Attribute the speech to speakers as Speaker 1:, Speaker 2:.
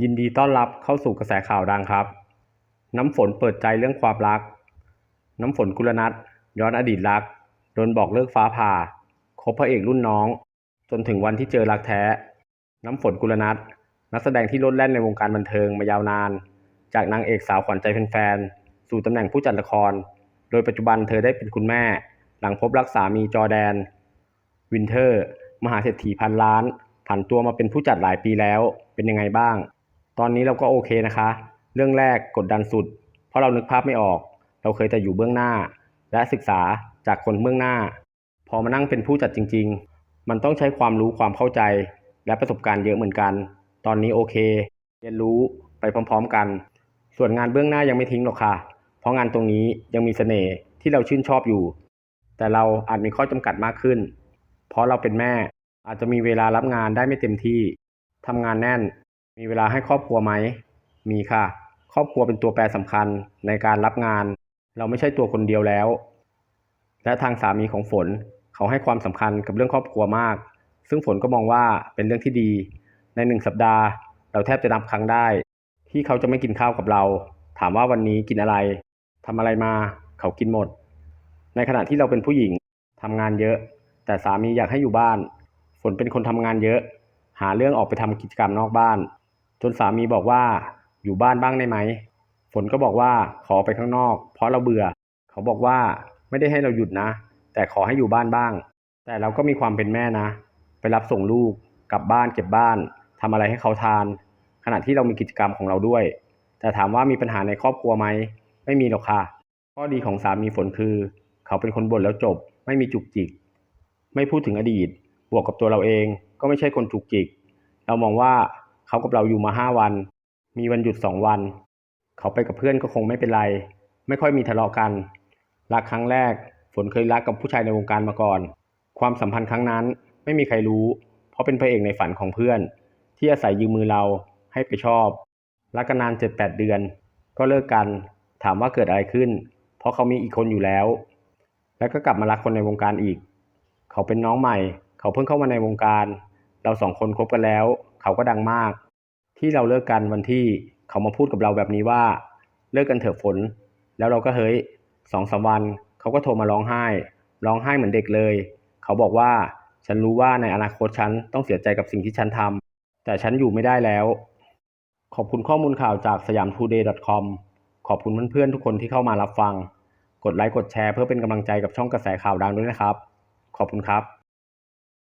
Speaker 1: ยินดีต้อนรับเข้าสู่กระแสข่าวดังครับ น้ำฝนเปิดใจเรื่องความรัก น้ำฝนกุลนัทย้อนอดีตรัก โดนบอกเลิกฟ้าผ่า คบพระเอกรุ่นน้อง จนถึงวันที่เจอรักแท้ น้ำฝนกุลนัทนักแสดงที่ลดแล่นในวงการบันเทิงมายาวนาน จากนางเอกสาวขวัญใจแฟนๆ สู่ตำแหน่งผู้จัดละคร โดยปัจจุบันเธอได้เป็นคุณแม่ หลังพบรักสามีจอแดน วินเทอร์ มหาเศรษฐีพันล้าน ผันตัวมาเป็นผู้จัดหลายปีแล้ว เป็นยังไงบ้าง ตอนนี้เราก็โอเคนะคะ เรื่องแรกกดดันสุด เพราะเรานึกภาพไม่ออก เราเคยแต่อยู่เบื้องหน้า และศึกษาจากคนเบื้องหน้า พอมานั่งเป็นผู้จัดจริง ๆ มันต้องใช้ความรู้ความเข้าใจ และประสบการณ์เยอะเหมือนกัน ตอนนี้โอเค เรียนรู้ไปพร้อมๆกัน ส่วนงานเบื้องหน้ายังไม่ทิ้งหรอกค่ะ เพราะงานตรงนี้ยังมีเสน่ห์ที่เราชื่นชอบอยู่ แต่เราอาจมีข้อจำกัดมากขึ้น เพราะเราเป็นแม่อาจจะมีเวลารับงานได้ไม่เต็มที่ทำงานแน่น มีเวลาให้ครอบครัวไหม มีค่ะ ครอบครัวเป็นตัวแปรสำคัญในการรับงาน เราไม่ใช่ตัวคนเดียวแล้ว และทางสามีของฝนเขาให้ความสำคัญกับเรื่องครอบครัวมาก ซึ่งฝนก็มองว่าเป็นเรื่องที่ดี ในหนึ่งสัปดาห์ เราแทบจะนับครั้งได้ ที่เขาจะไม่กินข้าวกับเรา ถามว่าวันนี้กินอะไรทำอะไรมา เขากินหมด ในขณะที่เราเป็นผู้หญิงทำงานเยอะ แต่สามีอยากให้อยู่บ้าน ฝนเป็นคนทำงานเยอะ หาเรื่องออกไปทำกิจกรรมนอกบ้าน จนสามีบอกว่าอยู่บ้านบ้างได้ไหม ฝนก็บอกว่าขอไปข้างนอก เพราะเราเบื่อ เขาบอกว่าไม่ได้ให้เราหยุดนะ แต่ขอให้อยู่บ้านบ้าง แต่เราก็มีความเป็นแม่นะ ไปรับส่งลูกกลับบ้านเก็บบ้านทำอะไรให้เขาทาน ขณะที่เรามีกิจกรรมของเราด้วย แต่ถามว่ามีปัญหาในครอบครัวไหม ไม่มีหรอกค่ะ ข้อดีของสามีฝนคือ เขาเป็นคนบ่นแล้วจบ ไม่มีจุกจิก ไม่พูดถึงอดีต บวกกับตัวเราเอง ก็ไม่ใช่คนจุกจิก เรามองว่า เขากับเราอยู่มาห้าวัน มีวันหยุดสองวัน เขาไปกับเพื่อนก็คงไม่เป็นไร ไม่ค่อยมีทะเลาะกัน รักครั้งแรก ฝนเคยรักกับผู้ชายในวงการมาก่อน ความสัมพันธ์ครั้งนั้นไม่มีใครรู้ เพราะเป็นพระเอกในฝันของเพื่อน ที่อาศัยยืมมือเราให้ไปชอบ รักกันนานเจ็ดแปดเดือน ก็เลิกกัน ถามว่าเกิดอะไรขึ้น เพราะเขามีอีกคนอยู่แล้ว แล้วก็กลับมารักคนในวงการอีก เขาเป็นน้องใหม่ เขาเพิ่งเข้ามาในวงการ เราสองคนคบกันแล้ว เขาก็ดังมาก ที่เราเลิกกันวันที่เขามาพูดกับเราแบบนี้ว่า เลิกกันเถอะฝน แล้วเราก็เฮ้ยสองสามวันเขาก็โทรมาร้องไห้ ร้องไห้เหมือนเด็กเลย เขาบอกว่าฉันรู้ว่าในอนาคตฉันต้องเสียใจกับสิ่งที่ฉันทำแต่ฉันอยู่ไม่ได้แล้ว ขอบคุณข้อมูลข่าวจากสยามทูเดย์ .com ขอบคุณเพื่อนๆทุกคนที่เข้ามารับฟัง กดไลค์กดแชร์เพื่อเป็นกำลังใจกับช่องกระแสข่าวดังด้วยนะครับ ขอบคุณครับ